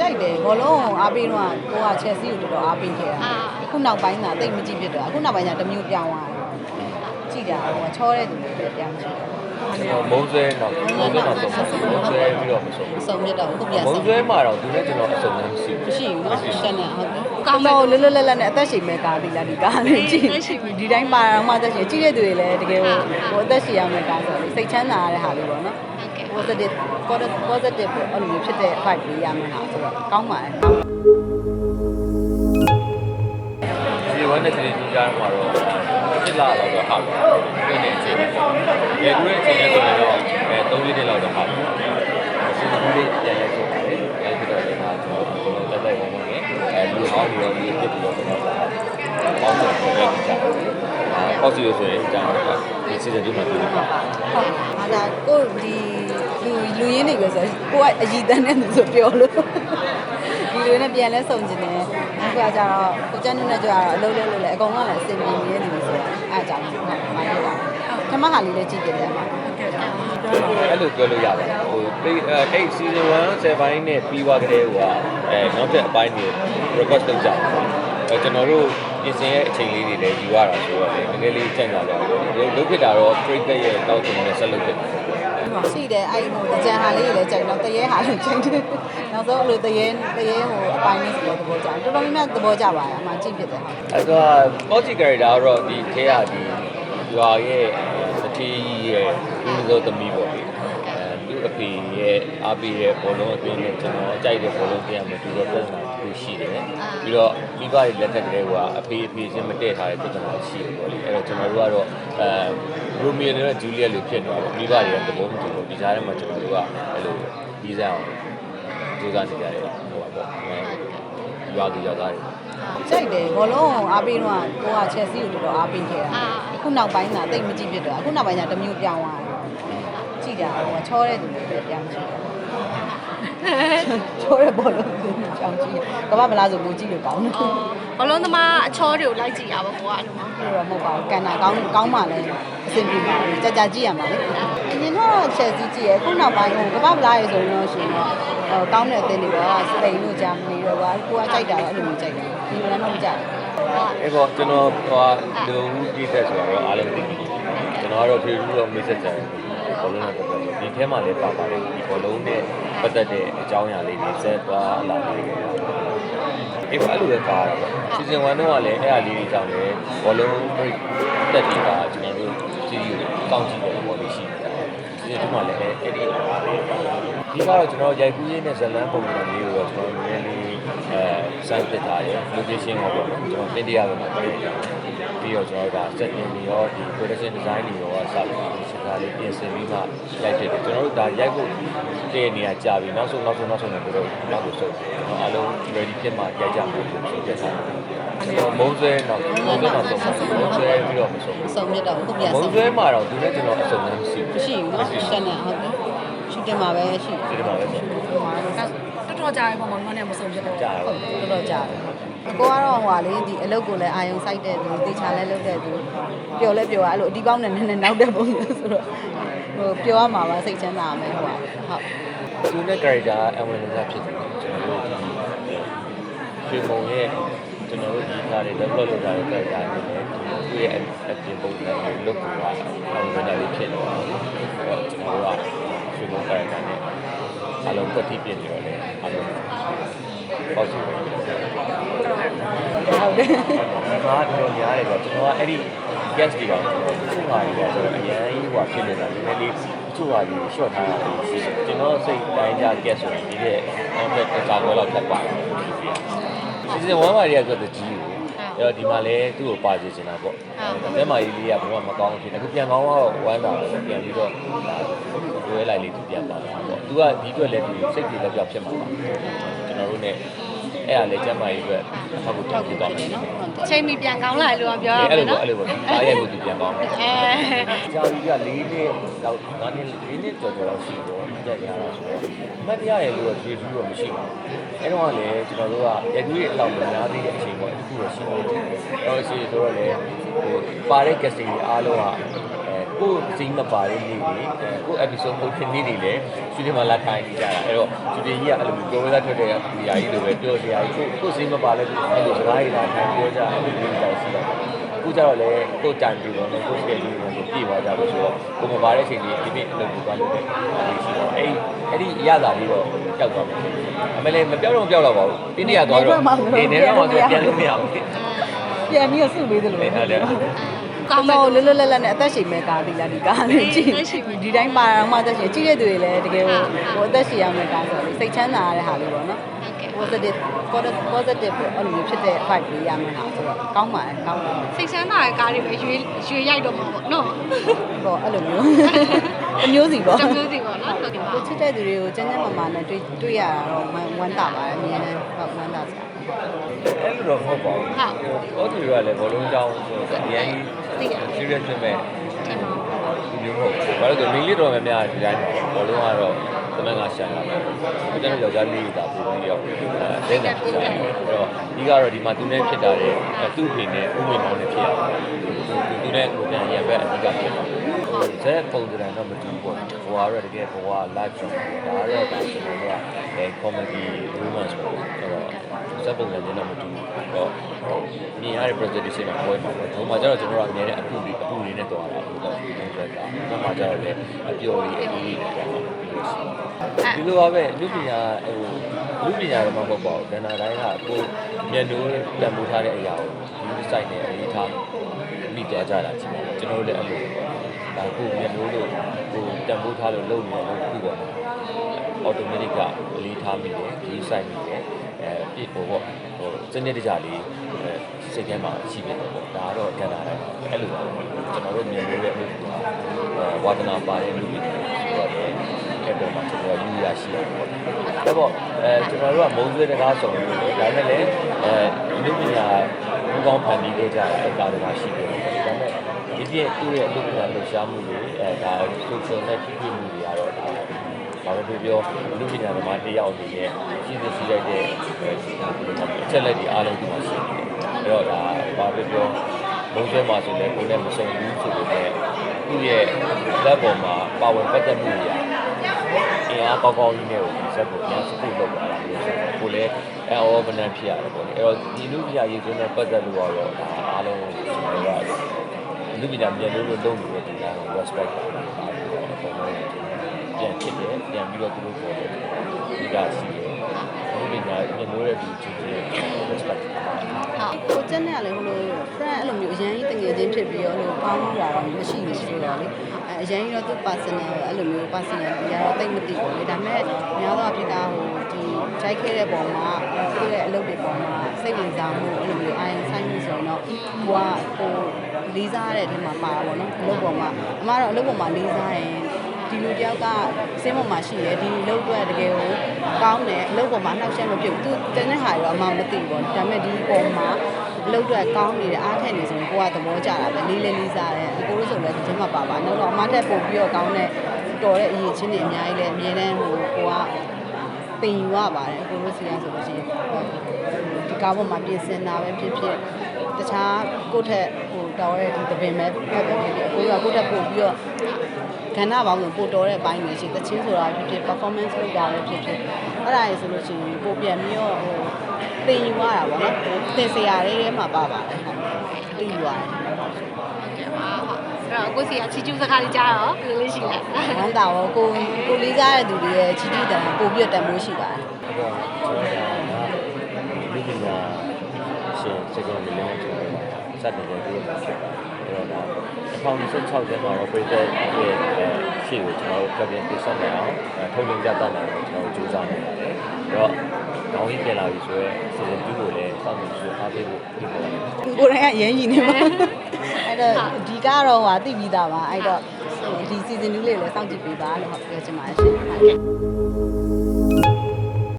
ကြိုက်တယ်ဘောလုံးကိုအားပေးတော့ကိုကချက်စီကိုတော်တော်အားပေးခဲ့တာ အာ အခုနောက်ပိုင်းသာတိတ်မကြည့်ဖြစ်တော့အခုနောက်ပိုင်းကျတစ်မျိုးပြောင်းသွားတယ်ကြည့်တာဟိုချောတဲ့သူတွေပဲပြောင်းကြည့်တယ် ကျွန်တော်မုံဆွဲတော့မုံဆွဲတော့ဆုံးမုံဆွဲပြီးတော့မဆုံး စုံမြတ်တော့အခုပြန် မုံ စုံ ဆွဲမှာတော့သူနဲ့ကျွန်တော်အစုံနဲ့မရှိဘူး မရှိဘူးเนาะရှက်နေဟုတ်တယ်ကောင်းတော့လွတ်လွတ်လပ်လပ်နဲ့အသက်ရှင်မဲ့ကားသီလားဒီကားလေးကြည့်ဒီတိုင်းပါတော့မှအသက်ရှင်ကြည့်တဲ့သူတွေလည်းတကယ်ဟိုဟိုအသက်ရှင်ရမယ့်ကားဆိုတော့စိတ်ချမ်းသာရတဲ့ဟာလေးပေါ့နော် ဟုတ်ကဲ့ positive positive ပေါ့အဲ့လိုမျိုးဖြစ်တဲ့ vibe လေးရမယ်ဟာဆိုတော့ကောင်းပါတယ်ဒီဝမ်းနဲ့ချင်းချင်းကြားမှာတော့ဖြစ်လာတော့ဟာပြည့်နေအချိန်ရေကူးတဲ့အချိန်နဲ့ဆိုရင်တော့အဲ3ရက်လောက်တော့ဟာစီကူးလေးပြန်ရိုက်ဖြစ်ပါတယ်ရိုက်ဖြစ်တော့ဒီမှာကျွန်တော်ကျွန်တော်တက်လိုက်ဝင်ဝင်အဲလူဟောင်းတွေရောဒီဖြစ်ပြီးတော့ကျွန်တော်ပေါင်းတော့ပြန်ရိုက်ကြတယ်အဲပေါ့စီလို့ဆိုရင်အကြောင်းဒီစီစဉ်ဒီမှာတွေ့ပါဟုတ်ဟာဒါကိုဒီ လူလူရင်းနေပဲဆိုကိုကအည်တန်းနဲ့ဆိုပြောလို့ဒီလူနဲ့ပြန်လဲစုံကျင်တယ်အခုကကြတော့ကိုကျန်းနုနဲ့ကြတော့အလုံးလုံးလို့လဲအကုန်လုံးလည်းအစင်ပြေနေတဲ့လူဆိုအားကြောင့်ဟုတ်ပါပါဓမ္မဟာလေးလည်းကြည့်ကြတယ်မှာအဲ့လိုပြောလို့ရပါတယ်ဟိုအဲ့အဲ့ season 1 7ပိုင်းနဲ့ပြီးသွားကြတဲ့ဟိုကအဲနောက်ထပ်အပိုင်းတွေ request လုပ်ကြတယ်အဲကျွန်တော်တို့ပြင်ဆင်ရဲ့အချိန်လေးတွေလည်းယူရတာဆိုတော့လေနည်းနည်းလေးကြံ့ကြပါတော့လုပ်ဖြစ်တာတော့ trade ရဲ့တောက်ချင်နဲ့ဆက်လုပ်ဖြစ်တယ် ရှိတယ်အဲ့ဟိုကြံဟာလေးတွေလည်းကြိုက်တော့တရေဟာလည်းကြိုက်တယ်နောက်ဆုံးအဲ့လိုတရေတရေဟိုအပိုင်းလေးဆိုတော့သဘောကျတယ်တော်တော်များများသဘောကျပါတယ်အမှကြည့်ဖြစ်တယ်အဲ့တော့ positive character ကတော့ဒီထဲကဒီရွာရဲ့စတီးရဲ့ဦးစိုးသမီးပေါ့လေအဲသူ့အ ဖေရဲ့အားပေးတဲ့ဘောလုံးအသင်းနဲ့ကျွန်တော်ကြိုက်တဲ့ဘောလုံးအသင်းကမှတူတော့ပြဿနာတစ်ခုရှိတယ်ပြီးတော့မိဘတွေလက်ထက်ကလေးကအဖေအဖေချင်းမတည့်ထားတဲ့ပြဿနာရှိတယ်ပေါ့လေအဲ့တော့ကျွန်တော်တို့ကတော့အဲရိုမီယိုနဲ့ဂျူလီယက်လိုဖြစ်နေတော့မိဘတွေကသဘောမတူဘူးဒီကြားထဲမှာကျွန်တော်တို့ကအဲ့လိုဒီဇိုင်းအောင်ကြိုးစားနေကြတယ်ဟိုပါပေါ့ရွာသူရွာသားတွေကြိုက်တယ်ဘောလုံးကိုအားပေးတော့ကိုကချက်စီကိုတော်တော်အားပေးခဲ့တာအာအခုနောက်ပိုင်းသာတိတ်မကြည့်ဖြစ်တော့အခုနောက်ပိုင်းကျတစ်မျိုးပြောင်းသွားတယ် ကြည့်တာဟိုချောတဲ့သူတွေပဲပြောင်းကြည့်တယ်ချောတဲ့ဘောလုံးကိုပြောင်းကြည့်ကမ္ဘာမလားဆိုကိုကြည့်လို့ကောင်းတယ်အော်ဘလုံးသမားအချောတွေကိုလိုက်ကြည့်ရပါဘောအဲ့လိုမျိုးလို့တော့မဟုတ်ပါဘူးကန်တာကောင်းကောင်းမှလည်းအဆင်ပြေပါဘူးကြာကြာကြည့်ရမှာလေအရင်တော့ချက်စီကြည့်ရအခုနောက်ပိုင်းဟိုကမ္ဘာမလားရေဆိုတော့ရှင်တော့ဟိုကောင်းတဲ့အသင်းတွေပေါ့စပိန်တို့ဂျာမနီတို့ကကိုကကြိုက်တာတော့အဲ့လိုမျိုးကြိုက်တယ်ဒီလိုလည်းမဟုတ်ကြဘူးအဲ့တော့ကျွန်တော်ဟိုလူဦးကြီးသက်ဆိုတော့အားလုံးသိပြီ ကျွန်တော်ကတော့ဖေဖူးတော့မိတ်ဆက်ကြတယ်ဘောလုံးနဲ့ပတ်သက်လို့ဒီထဲမှာလည်းပါပါတယ်ဒီဘောလုံးနဲ့ပတ်သက်တဲ့အကြောင်းအရာလေးတွေဆက်သွားလာနေတယ်အဲ့ဘာလို့လဲပါတာပေါ့ season 1တော့ကလည်းအဲ့အလေးတွေကြောင့်လည်းဘောလုံးတက်တီတာကျွန်တော်တို့စီးရီကောင်းကြည့်တယ်ဘောလေးရှိတယ်ဒီထဲမှာလည်းအဲ့ဒီအားလေးပါဒီကတော့ကျွန်တော်ရိုက်ကူးရင်းနဲ့ဇလန်းပုံစံလေးကိုတော့ကျွန်တော်နည်းနည်းလေး အဲစမ်းသစ်ထားတယ် location ကိုပေါ့နော်ကျွန်တော်တင်တရားပဲမှာတွေ့ရတယ်ပြီးတော့ကျွန်တော်က setting တွေရောဒီ production design တွေရောစပြီးရှင်းတာလေးပြင်ဆင်ပြီးမှရိုက်ဖြစ်တယ်ကျွန်တော်တို့ဒါရိုက်ဖို့တည့်နေရကြာပြီနောက်ဆုံးနောက်ဆုံးနောက်ဆုံးလည်းတို့နောက်ကိုစုပ်ကျွန်တော်အားလုံး ready ဖြစ်မှရိုက်ကြမှာလို့ဆိုပြထားတယ်ကျွန်တော်မုံဆွဲတော့မုံဆွဲတော့ဆုံးမုံဆွဲပြီးတော့မဆုံး စုံမြတ်တော့အခုပြန် မုံ စုံ ဆွဲမှာတော့သူနဲ့ကျွန်တော်အစုံနဲ့မရှိဘူး မရှိဘူးเนาะရှက်နေဟုတ်တယ်ရှူတင်မှာပဲရှိ ဒီမှာပဲဆို ဟိုမှာတော့ တော်တော်ကြာရေပေါ့မမနဲ့မဆုံးဖြစ်တော့ကြာတယ်ဟုတ်တော်တော်ကြာတယ်အကိုကတော့ဟိုဟာလေဒီအလုပ်ကိုလည်းအာယုံစိုက်တဲ့သူတေချာလည်းလုပ်တဲ့သူပျော်လဲပျော်ရအဲ့လိုအဒီပေါင်းနဲ့နည်းနည်းနောက်တဲ့ပုံမျိုးဆိုတော့ဟိုပျော်ရမှာပါစိတ်ချမ်းသာမယ်ဟိုဟာဟုတ်သူနဲ့ character အဝင်လာဖြစ်တယ်ကျွန်တော်တို့ဒီရွှေမုံရဲ့ကျွန်တော်တို့ဒီသားတွေ develop လုပ်တာတဲ့ character တွေလည်းသူ့ရဲ့အပြင်ပုံစံကို look ကိုအဝင်လာလေးဖြစ်နေတယ်အဲ့တော့ကျွန်တော်တို့ကရွှေမုံ character နဲ့ အလုံးပတ်တိပြင်နေတော့လေအလုံးပေါ့စီပဲဟုတ်တယ်ဒီမှာတော့ညားတယ်ဆိုတော့ကျွန်တော်ကအဲ့ဒီ guest တွေကခုမှနေတယ်ဆိုတော့အရင်ကြီးဟိုဖြစ်နေတာနည်းနည်းလေးချို့ဟာဒီ short ထားတာရှိတယ်ကျွန်တော်စိတ်တိုင်းကြ guest ဆိုရင်ဒီတဲ့နောက်ထပ်တစ်ခါတော့လောက်ထပ်ပါတယ် season 1မှာတည်းကဆိုတော့ကြီးကိုအဲ့တော့ဒီမှာလည်းသူ့ကိုပါစီချင်တာပေါ့အဲတဲမာကြီးလေးကဘယ်မှမကောင်းဖြစ်နေအခုပြန်ကောင်းတော့ဝမ်းတာပဲပြန်ပြီးတော့ တွဲလိုက်လေးသူပြန်ပါတာပေါ့သူကဒီအတွက်လည်းသူစိတ်ကြီးလက်ပြောက်ဖြစ်မှာပါကျွန်တော်တို့ ਨੇ အဲ့ဒါလည်းကျမကြီးအတွက်အထောက်အကူတောင်းဖြစ်သွားမယ်နော်ချိန်မီပြန်ကောင်းလာလို့ပြောရအဲ့မယ်လိုနော်ပေါ့အဲ့လိုပေါ့အားရဖို့သူပြန်ကောင်းတယ်အဲကြာပြီက၄နှစ်လောက်၅နှစ်၄နှစ်ကျော်ကျော်လောက်ရှိတော့တက်ရတာဆိုတော့အမှတ်တရရဲ့လို့တော့ကျေးဇူးတော့မရှိပါဘူးအဲ့တော့ကလည်းကျွန်တော်တို့ကရက်ကူးရဲ့အလောက်မများသေးတဲ့အချိန်ပေါ့အခုတော့ရှိနေတယ်အဲ့တော့ရှိဆိုတော့လေဟိုပါတဲ့ casting တွေအားလုံးကအဲ ကိုယ်စိမ့်မပါတဲ့နေ့တွေအဲကိုယ် episode ကိုဖြစ်နေ့တွေလည်းရှူတင်မှာလာထိုင်နေကြတာအဲ့တော့ရှူတင်ကြီးကအဲ့လိုပြောရထွက်တဲ့ဒီအရာကြီးလိုပဲပြောစရာကြီးကိုကိုယ်စိမ့်မပါလဲအဲ့လိုစကားကြီးလာထိုင်ပြောကြအဲ့လိုမျိုးတောင်ရှိတာခုကျတော့လေကိုယ်တိုင်ပြီးတော့ကိုယ်စကယ်ကြီးကိုပြေသွားကြလို့ဆိုတော့ကိုမပါတဲ့အချိန်ကြီးဒီနေ့အလုပ်ကိုသွားလို့အဲ့ဒီရှိတော့အဲ့အဲ့ဒီရတာလေးတော့ကြောက်သွားတယ်အမေလည်းမပြောက်တော့မပြောက်တော့ပါဘူးတင်းတရသွားတော့နေနေတော့မှဆိုပြန်လို့မရဘူးပြန်ပြီးတော့စုပေးသလိုဟုတ်တယ် ကောင်းတော့မဲ့လွတ်လွတ်လပ်လပ်နဲ့အသက်ရှင်မဲ့ကားဒီလားဒီကားလေးကြည့်ဒီတိုင်းပါတော့မှအသက်ရှင်ကြည့်တဲ့သူတွေလည်းတကယ်ဟိုဟိုအသက်ရှင်ရမယ့်ကားဆိုတော့စိတ်ချမ်းသာရတဲ့ဟာလေးပေါ့နော် positive positive အဲ့လိုမျိုးဖြစ်တဲ့ vibe လေးရမယ့်ဟာဆိုတော့ကောင်းပါတယ်ကောင်းတယ်စိတ်ချမ်းသာတဲ့ကားတွေပဲရွေးရွေးရိုက်တော့မှာပေါ့နော်ပေါ့အဲ့လိုမျိုးအမျိုးစီပေါ့တမျိုးစီပေါ့နော်ဟုတ်ကဲ့ပါကိုချစ်တဲ့သူတွေကိုကျန်းကျန်းမာမာနဲ့တွေ့တွေ့ရတာတော့ဝမ်းသာပါတယ်အမြဲတမ်းဟုတ်ဝမ်းသာစရာ အဲ့လိုတော့မဟုတ်ပါဘူး။ဟုတ်တယ်ကလည်းဘောလုံးကြောင်းဆိုတော့အရင်သိရ serious ဖြစ်မဲ့တယ်မှာဒီမျိုးမဟုတ်ဘူး။ဘာလို့လဲဆိုတော့မိလေးတော်များများဒီတိုင်းဘောလုံးကတော့သမန်ကရှာလာတယ်။ကျွန်တော်ယောက်ျားလေးတာပို့ပြီးတော့အဲတဲ့နေတာရှာတယ်။အဲ့တော့ဒီကတော့ဒီမှာသူနဲ့ဖြစ်တာတဲ့သူ့ဖေနဲ့ဥမေမောင်နဲ့ဖြစ်ရတယ်။သူနဲ့ကိုပြန်ရံဘက်အဓိကဖြစ်တာ။ဇက်ပုံစံတော့မတူဘူးပေါ့။ဟိုကတော့တကယ်ဘဝ live show ဒါတော့ဒါကျွန်တော်တို့ ကအဲ comedy romance ပေါ့။အဲ့တော့ဇက်ပုံစံနဲ့တော့မတူဘူး။တော့မြင်ရတဲ့ presentation မှာပွဲမှာပေါ့။ဟိုမှာကျတော့ကျွန်တော်တို့အများနဲ့အပူလေးအပူလေးနဲ့တွားတာပေါ့။ဒီလိုပဲ။ဟိုမှာကျတော့လည်းအပျော်ကြီးအအေးလေးနဲ့တွားတာ။ဒီလိုပါပဲလူပညာဟိုလူပညာတော့မဟုတ်ပါဘူး။ကဏ္ဍတိုင်းကကိုမျက်နှိုးတန်ဖိုးထားတဲ့အရာကိုဒီ site နဲ့အရေးထားမိသွားကြတာချင်းပေါ့။ကျွန်တော်တို့လည်းအဲ့လိုပေါ့။ဒါကိုမျက်နှိုးလို့ကိုတန်ဖိုးထားလို့လုပ်နေတယ်လို့ခုပေါ့။ automatic ကအလေးထားမိတယ်ဒီ site မိတယ်အဲပြည့်ဖို့ပေါ့ဟိုစနစ်တကျလေးအဲစိတ်ထဲမှာရှိနေတယ်ပေါ့ဒါကတော့ကဏ္ဍတိုင်းအဲ့လိုပါကျွန်တော်တို့မြင်လို့ရဲ့အလုပ်ကအဲဝါသနာပါတဲ့လူတွေဆိုတော့အဲ့ပေါ်မှာကျွန်တော်ယူရရှိရတယ်ပေါ့ဒါပေါ့အဲကျွန်တော်တို့ကမုံဆွဲတကားဆောင်လို့ဒါပေမဲ့လည်းအဲလူပညာဘူကောင်းဖန်ပြီးခဲ့ကြတာအဲ့ကားတွေကရှိတယ်ဒါပေမဲ့ဒီပြည့်သူ့ရဲ့အလုပ်ကလှူရှားမှုတွေအဲဒါ social နဲ့ဖြစ်ဖြစ်မှုတွေကတော့ဒါ ဘာလို့ပြောလူပညာသမားတယောက်အနေနဲ့ရှင်းသိရှိလိုက်တဲ့အချက်လက်တွေအားလုံးဒီမှာရှိနေတယ်အဲ့တော့ဒါဘာလို့ပြောဘုံကျဲမှာဆိုလည်းကိုယ်လည်းမစုံဘူးဆိုပေမဲ့သူ့ရဲ့လက်ပေါ်မှာပါဝင်ပတ်သက်မှုတွေအင်အားကောင်းကောင်းကြီးနဲ့ကိုဒီဇက်ကိုပြန်စပုတ်လုပ်လာတာမျိုးဆိုတော့ကိုယ်လည်းအအောဗနန်ဖြစ်ရတယ်ပေါ့လေအဲ့တော့ဒီလူပြရေးသွင်းတဲ့ပတ်သက်လို့တော့ဒါအားလုံးကိုကျွန်တော်ကလူပညာမြန်လို့လို့လုပ်နေတဲ့ဒီကောင် respect ပါဒါ ပေါ့အကုန်လုံးပြန်ဖြစ်တယ်ပြန်ပြီးတော့သူတို့ပေါ်တယ်ဒီကရှိတယ်လူပညာမြန်လို့တဲ့ဒီချစ်တဲ့ respect ကိုကျန်းနဲ့ကလည်းဟိုလို friend အဲ့လိုမျိုးအရန်ကြီးတငယ်ချင်းဖြစ်ပြီးတော့ဟိုပေါင်းလို့တာတော့မရှိဘူးဆိုတော့လေအဲအရန်ကြီးတော့သူ personal အဲ့လိုမျိုး personal ကြီးကတော့တိတ်မသိဘူးလေဒါပေမဲ့များသောအားဖြင့်ကဟိုဒီခြိုက်ခဲ့တဲ့ပုံမှာသူ့ရဲ့အလုပ်တွေပုံမှာစိတ်ဝင်စားမှုအဲ့လိုမျိုး iron sign လို့ဆိုရင်တော့ကိုကဟိုလေးစားတဲ့အထက်မှာပါတာပေါ့နော်အလုပ်ပုံမှာအမကတော့အလုပ်ပုံမှာလေးစားရင် ဒီလူတယောက်ကစင်းပေါ်မှာရှိရဲဒီလုပ်တော့တကယ်ကိုကောင်းတယ်အလုပ်ပေါ်မှာနှောက်ယှက်မဖြစ်ဘူးသူတန်းတဲ့ဟာရောအမှမသိဘူးပေါ့ဒါပေမဲ့ဒီပေါ်မှာအလုပ်တော့ကောင်းနေတယ်အားထက်နေဆိုရင်ကိုကသဘောကျတာပဲလေးလေးလေးစားတယ်အကိုလို့ဆိုလည်းဒီချက်မှပါပါနောက်တော့အမထက်ပို့ပြီးတော့ကောင်းတဲ့တော်တဲ့အရေးချင်းတွေအများကြီးလည်းအမြဲတမ်းဟိုကိုကပင်ယူရပါတယ်အကိုလို့စီရဆိုလို့ရှိရင်ဒီကားပေါ်မှာပြင်ဆင်တာပဲဖြစ်ဖြစ်တ ခြားကိုယ့်ထက်ဟိုတော်ရဲ့ဒီသပင်ပဲဖက်ပဲဖြစ်ဖြစ်အကိုကကိုယ့်ထက်ပို့ပြီးတော့ကဏ္ဍပေါင်းဆိုပို့တော်တဲ့အပိုင်းတွေရှိသချင်းဆိုတာဖြစ်ဖြစ် performance လုပ်တာပဲဖြစ်ဖြစ်အဲ့ဒါရေဆိုလို့ရှိရင်ပို့ပြန်ပြီးတော့ဟိုသင်ယူရတာပေါ့နော်သင်စရာလေးထဲမှာပါပါတယ်ဟုတ်သိယူရတယ်ဟုတ်ကဲ့ပါဟုတ်အဲ့တော့ကိုစီကချီကျူးစကားလေးကြားတော့ဘယ်လိုလေးရှိလဲဝမ်းသာတော့ကိုကိုလေးစားတဲ့သူတွေရဲ့ချီတီတန်ပို့ပြီးတော့တန်မိုးရှိပါတယ်အဲ့တော့ကျွန်တော်ကလူပညာရှင်စကားလေးနဲ့ကျွန်တော် စတင်ကြည့်ရမှာဖြစ်ပါတယ်အဲ့တော့ဒါ2016ကျင်းမှာတော့ပြည်သက်ရဲ့ရှေ့ကိုကျွန်တော်တို့ပြန်ပြဆက်နေအောင်ထုတ်လင်းကြတတ်နိုင်အောင်ကျွန်တော်ကြိုးစားနေပါတယ်အဲ့တော့ကောင်းကြီးပြန်လာပြီဆိုတော့စီစဉ်2ကိုလည်းစောင့်နေပြီးအားပေးဖို့ပြီးပါတယ်ကိုယ်တိုင်ကရမ်းရည်နေမှာအဲ့တော့ဒီကတော့ဟာသိပြီးသားပါအဲ့တော့ဒီ season 2လေးလည်းစောင့်ကြည့်ပေးပါလို့ပြောချင်ပါတယ်ရှင်